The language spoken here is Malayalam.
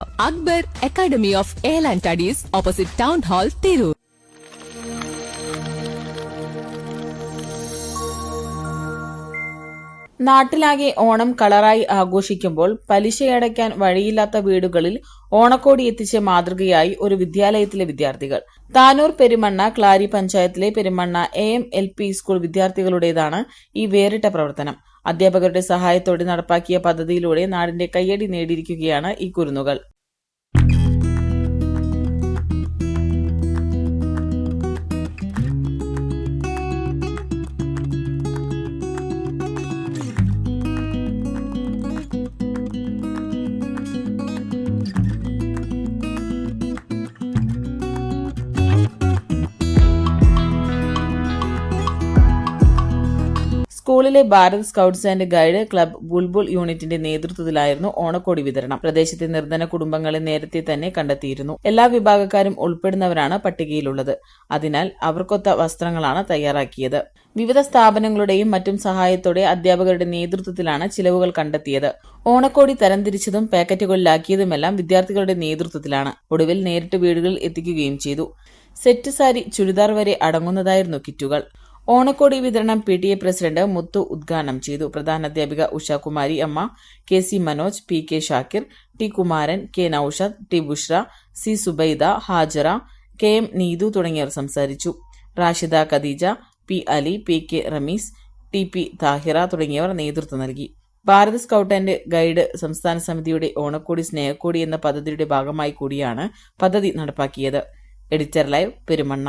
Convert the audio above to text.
Akbar academy of air and studies opposite town hall Tirur. നാട്ടിലാകെ Onam കളറായി ആഘോഷിക്കുമ്പോൾ പലിശയടയ്ക്കാൻ വഴിയില്ലാത്ത വീടുകളിൽ ഓണക്കോടി എത്തിച്ച മാതൃകയായി ഒരു വിദ്യാലയത്തിലെ വിദ്യാർത്ഥികൾ. താനൂർ പെരുമണ്ണ ക്ലാരി പഞ്ചായത്തിലെ Perumanna A M L P school വിദ്യാർത്ഥികളുടേതാണ് ഈ വേറിട്ട പ്രവർത്തനം. അധ്യാപകരുടെ സഹായത്തോടെ നടപ്പാക്കിയ പദ്ധതിയിലൂടെ നാടിന്റെ കയ്യടി നേടിയിരിക്കുകയാണ് ഈ കുരുന്നുകൾ സ്കൂളിലെ Bharat scouts and guide club bulbul യൂണിറ്റിന്റെ നേതൃത്വത്തിലായിരുന്നു ഓണക്കോടി വിതരണം. പ്രദേശത്തെ നിർധന കുടുംബങ്ങളെ നേരത്തെ തന്നെ കണ്ടെത്തിയിരുന്നു. എല്ലാ വിഭാഗക്കാരും ഉൾപ്പെടുന്നവരാണ് പട്ടികയിലുള്ളത്. അതിനാൽ അവർക്കൊത്ത വസ്ത്രങ്ങളാണ് തയ്യാറാക്കിയത്. വിവിധ സ്ഥാപനങ്ങളുടെയും മറ്റും സഹായത്തോടെ അധ്യാപകരുടെ നേതൃത്വത്തിലാണ് ചിലവുകൾ കണ്ടെത്തിയത്. ഓണക്കോടി തരംതിരിച്ചതും പാക്കറ്റുകളിലാക്കിയതുമെല്ലാം വിദ്യാർത്ഥികളുടെ നേതൃത്വത്തിലാണ്. ഒടുവിൽ നേരിട്ട് വീടുകളിൽ എത്തിക്കുകയും ചെയ്തു. സെറ്റ് സാരി ചുരിദാർ വരെ അടങ്ങുന്നതായിരുന്നു കിറ്റുകൾ. ഓണക്കോടി വിതരണം P T A president Muthu ഉദ്ഘാടനം ചെയ്തു. പ്രധാനാധ്യാപിക ഉഷാകുമാരി അമ്മ K C Manoj P K Shakir T Kumaran K Naushad T Bushra C Subaida Hajara K M Neethu തുടങ്ങിയവർ സംസാരിച്ചു. Rashida Khadeeja P Ali P K Ramees T P Thahira തുടങ്ങിയവർ നേതൃത്വം നൽകി. ഭാരത് സ്കൗട്ട് ആൻഡ് ഗൈഡ് സംസ്ഥാന സമിതിയുടെ ഓണക്കോടി സ്നേഹക്കോടി എന്ന പദ്ധതിയുടെ ഭാഗമായി കൂടിയാണ് പദ്ധതി നടപ്പാക്കിയത്. Editor live Perumanna.